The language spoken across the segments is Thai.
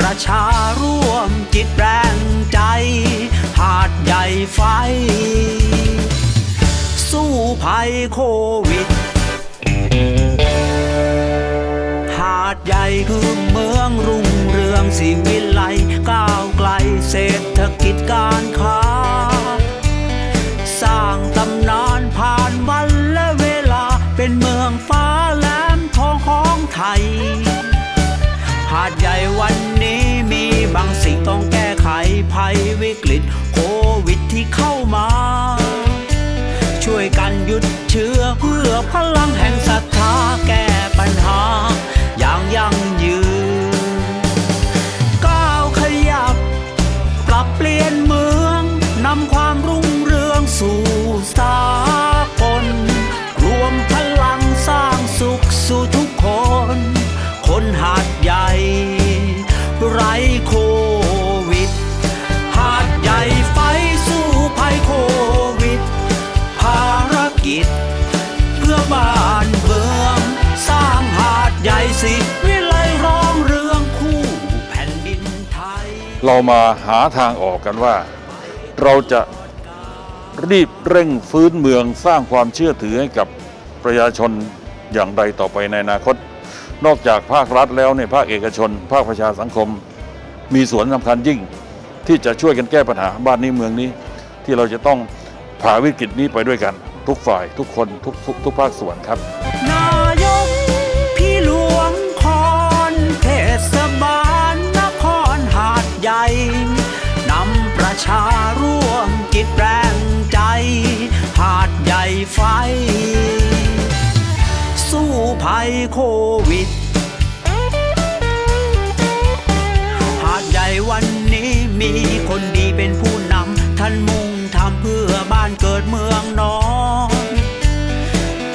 ประชาร่วมจิตแรงใจ หาดใหญ่ไฟ สู้ภัยโควิด หาดใหญ่คือเมืองรุ่งเรืองสีวิต วิกฤตโค เรามาหาทางออกกันว่า เราจะรีบเร่งฟื้นเมืองสร้างความเชื่อถือให้กับประชาชนอย่างไรต่อไปในอนาคต นอกจากภาครัฐแล้วเนี่ยภาคเอกชน ภาคประชาสังคม มีส่วนสำคัญยิ่ง ที่จะช่วยกันแก้ปัญหาบ้านนี้เมืองนี้ ที่เราจะต้องผ่าวิกฤตนี้ไปด้วยกัน ทุกฝ่ายทุกคนทุกทุกทุกภาคส่วนครับาดใหญ่ไฟ สู้ภัยโควิด หาดใหญ่วันนี้มีคนดีเป็นผู้นำท่านมุ่งทำเพื่อบ้านเกิดเมืองนอน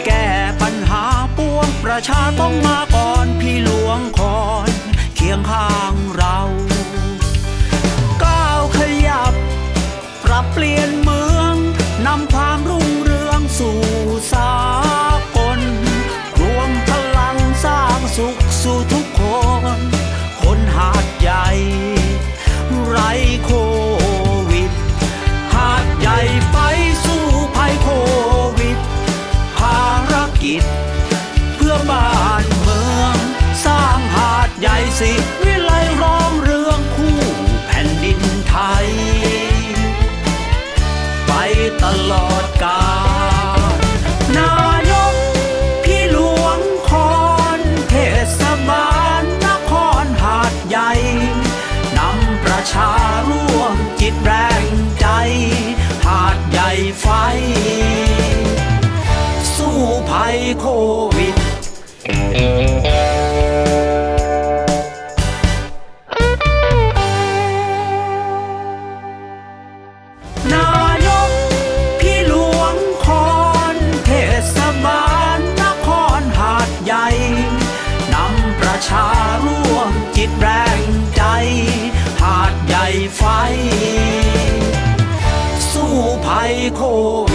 แก้ปัญหาปวงประชาต้องมาก่อนพี่หลวงคอน เคียงข้างเรา สร้าง ญ่นำประชาร่วมจิตแรงใจ หาดใหญ่ไฟ สู้ภัยโควิด